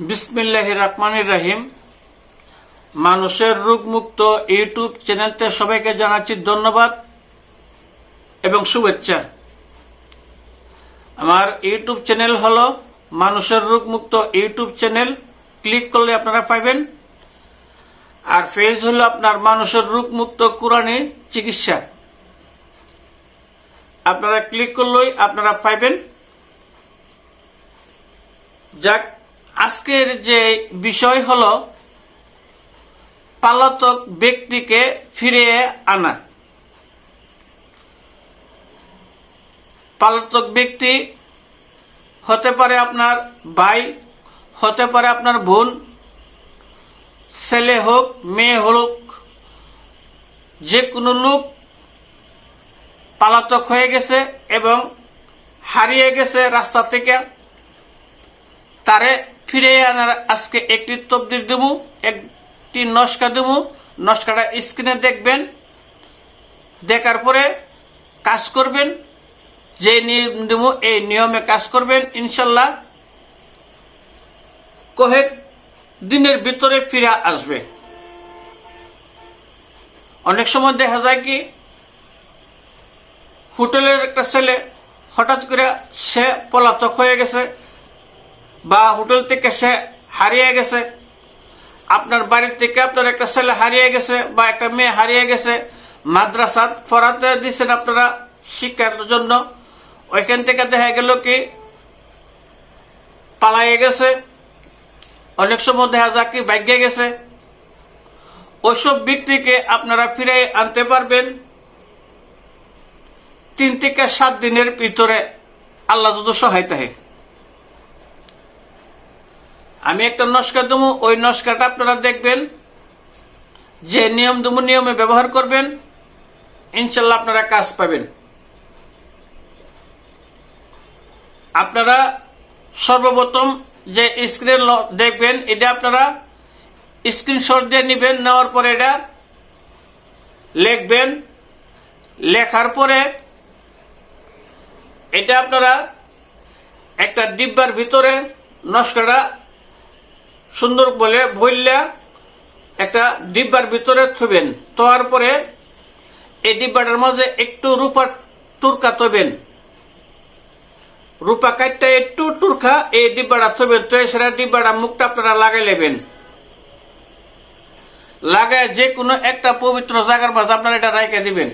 বিসমিল্লাহ রহমানির রাহিম। মানুষের রোগমুক্ত ইউটিউব চ্যানেলতে সবাইকে জানাচ্ছি ধন্যবাদ এবং শুভেচ্ছা। আমার ইউটিউব চ্যানেল হলো মানুষের রোগমুক্ত ইউটিউব চ্যানেল। ক্লিক করলে আপনারা পাইবেন। আর পেজ হলো আপনার মানুষের রোগমুক্ত কোরআনে চিকিৎসা। আপনারা ক্লিক করলেই আপনারা পাইবেন। যাক আজকের যে বিষয় হল, পালাতক ব্যক্তিকে ফিরিয়ে আনা। পালাতক ব্যক্তি হতে পারে আপনার ভাই, হতে পারে আপনার বোন, ছেলে হোক, মেয়ে হোক, যে কোনো লোক পালাতক হয়ে গেছে এবং হারিয়ে গেছে রাস্তা থেকে, তারে ফিরে আনার আজকে একটি তবদির দেব, একটি নস্কা দেব। নস্কাটা স্ক্রিনে দেখবেন। দেখার পরে কাজ করবেন। যে নিয়ম দেব, এই নিয়মে কাজ করবেন, ইনশাল্লাহ। কয়েক দিনের ভিতরে ফিরে আসবে। অনেক সময় দেখা যায় কি, হোটেলের একটা ছেলে হঠাৎ করে সে পলাতক হয়ে গেছে। বা হোটেল থেকে সে হারিয়ে গেছে। আপনার বাড়ির থেকে আপনার একটা ছেলে হারিয়ে গেছে বা একটা মেয়ে হারিয়ে গেছে। মাদ্রাসাত পড়াতে দিচ্ছেন আপনারা শিক্ষার জন্য। ওইখান থেকে দেখা গেল কি, পালাইয়ে গেছে। অনেক সময় দেখা যাক কি, ভাগ্যে গেছে। ওইসব ব্যক্তিকে আপনারা ফিরে আনতে পারবেন। তিন থেকে সাত দিনের ভিতরে আল্লাহ যদি সহায়তা হয়। আমি একটা নস্কা দেবো, ওই নস্কাটা আপনারা দেখবেন যে নিয়ম দেবো, নিয়মে ব্যবহার করবেন, ইনশাল্লাহ আপনারা কাজ পাবেন। আপনারা সর্বপ্রথম যে স্ক্রিন দেখবেন, এটা আপনারা স্ক্রিনশট দিয়ে নেবেন, নেওয়ার পরে এটা লিখবেন। লেখার পরে এটা আপনারা একটা ডিব্বার ভিতরে নস্কাটা সুন্দর বলে ভইল্লা একটা ডিব্বার ভিতরে থবেন। তোয়ার পরে এই ডিব্বাটার মাঝে একটু রূপা টুরকা থবেন। রূপা কাটটা একটু টুরকা এই ডিব্বাটা থবেন। তো সেটা ডিব্বাটা মুখটা আপনারা লাগাই নেবেন। লাগায় যে কোনো একটা পবিত্র জায়গার মাঝে আপনারা এটা রাইকে দিবেন।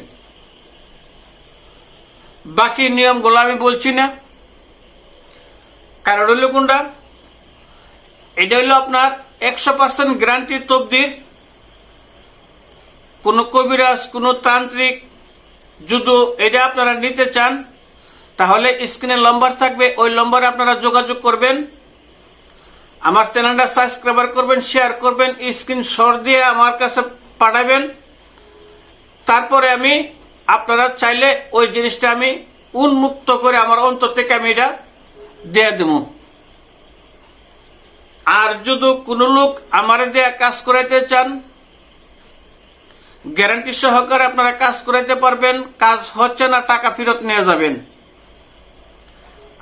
বাকি নিয়মগুলো আমি বলছি না। কারণ হইল কোনটা? এটা হলো আপনার একশো পার্সেন্ট গ্যারান্টি তবদির। কোনো কবিরাজ, কোনো তান্ত্রিক যদি এটা আপনারা নিতে চান, তাহলে স্ক্রিনে নম্বর থাকবে, ওই নম্বরে আপনারা যোগাযোগ করবেন। আমার চ্যানেলটা সাবস্ক্রাইবার করবেন, শেয়ার করবেন স্ক্রিন শট দিয়ে আমার কাছে পাঠাবেন। তারপরে আমি আপনারা চাইলে ওই জিনিসটা আমি উন্মুক্ত করে আমার অন্তর থেকে আমি এটা দিয়ে দেবো। আর যদি কোনো লোক আমার দিয়ে কাজ করাইতে চান, গ্যারান্টি সহকারে আপনারা কাজ করাইতে পারবেন, কাজ হচ্ছে না, টাকা ফেরত নিয়ে যাবেন।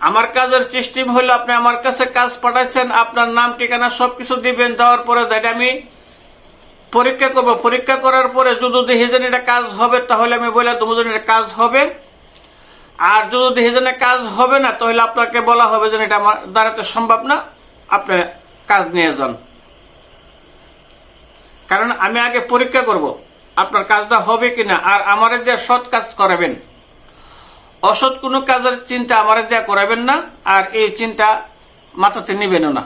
আমার কাজের সিস্টেম হলো আপনি আমার কাছে কাজ পাঠাচ্ছেন আপনার নাম, ঠিকানা সবকিছু দিবেন, দেওয়ার পরে যেটা আমি পরীক্ষা করব, পরীক্ষা করার পরে যদি দেখি যেন এটা কাজ হবে, তাহলে আমি বলে তুমি যেন এটা কাজ হবে। আর যদি দেখি কাজ হবে না, তাহলে আপনাকে বলা হবে যে এটা আমার দাঁড়াতে সম্ভব না, আপনি কাজ নিয়ে যান। কারণ আমি আগে পরীক্ষা করব, আপনার কাজটা হবে কিনা, আর আমার দিয়ে সৎ কাজ করাবেন। অসৎ কোনো কাজের চিন্তা আমার দেয়া করাবেন না, আর এই চিন্তা মাথাতে নেবেনও না।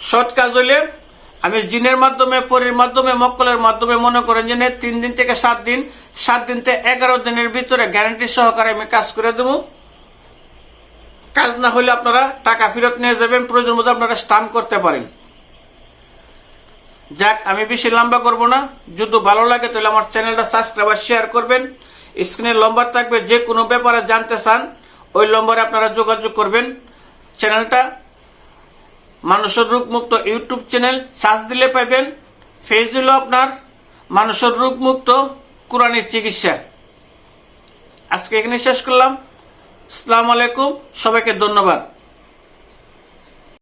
সৎ কাজ হইলে আমি জিনের মাধ্যমে, পরীর মাধ্যমে, মক্কলের মাধ্যমে মনে করেন যে তিন দিন থেকে সাত দিন সাত দিন থেকে এগারো দিনের ভিতরে গ্যারান্টি সহকারে আমি কাজ করে দেবো। কাজ না হলে আপনারা টাকা ফেরত নিয়ে যাবেন, প্রয়োজন মতো আপনারা স্টাম্প করতে পারেন। যাক, আমি বেশি লম্বা করব না। যদি ভালো লাগে, তাহলে আমার চ্যানেলটা সাবস্ক্রাইব আর শেয়ার করবেন। স্ক্রিনে নম্বর থাকবে যে কোনো ব্যাপারে জানতে চান, ওই নম্বরে আপনারা যোগাযোগ করবেন। চ্যানেলটা মানুষের রোগমুক্ত ইউটিউব চ্যানেল সার্চ দিলে পাইবেন ফেস দিল আপনার মানুষের রোগমুক্ত কোরআনের চিকিৎসা। আজকে এখানে শেষ করলাম। আসসালামু আলাইকুম সবাইকে ধন্যবাদ।